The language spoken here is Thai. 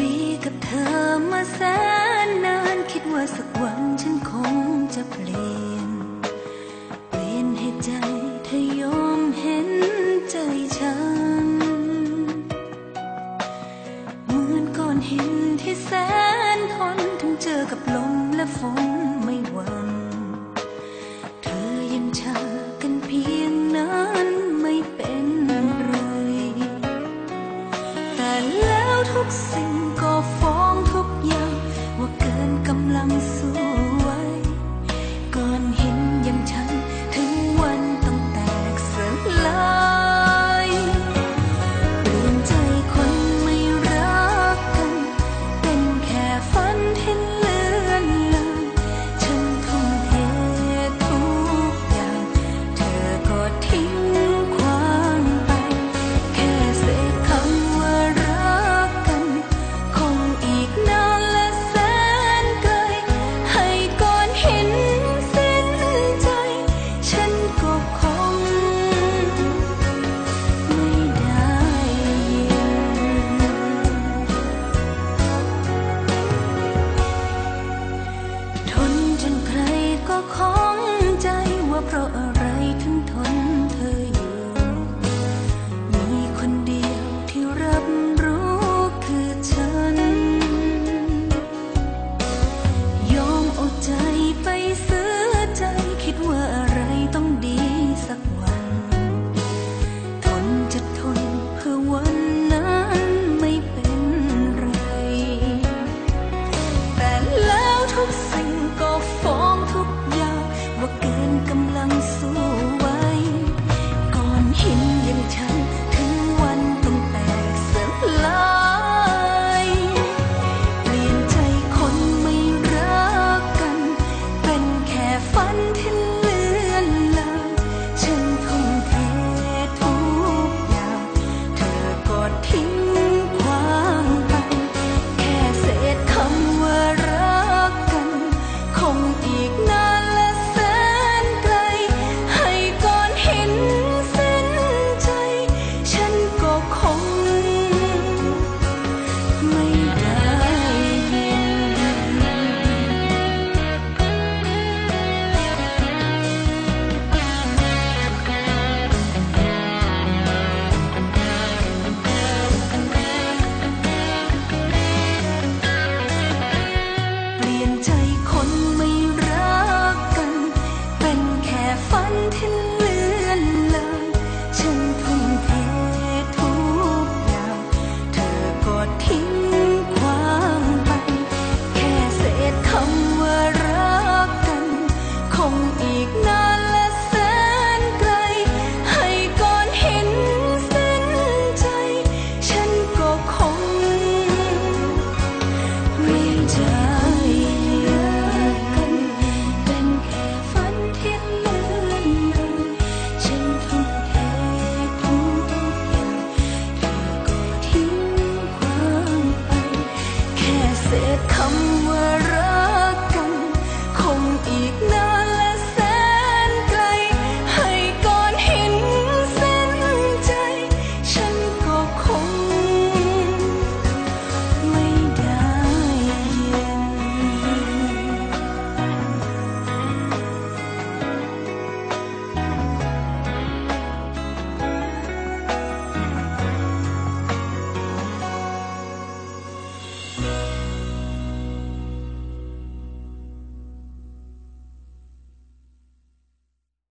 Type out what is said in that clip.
ดีกับเธอมาแสนนานคิดว่าสักวันฉันคงจะเปลี่ยน เปลี่ยนให้ใจเธอยอมเห็นใจฉัน เหมือนก้อนหินที่แสน canção. 坚强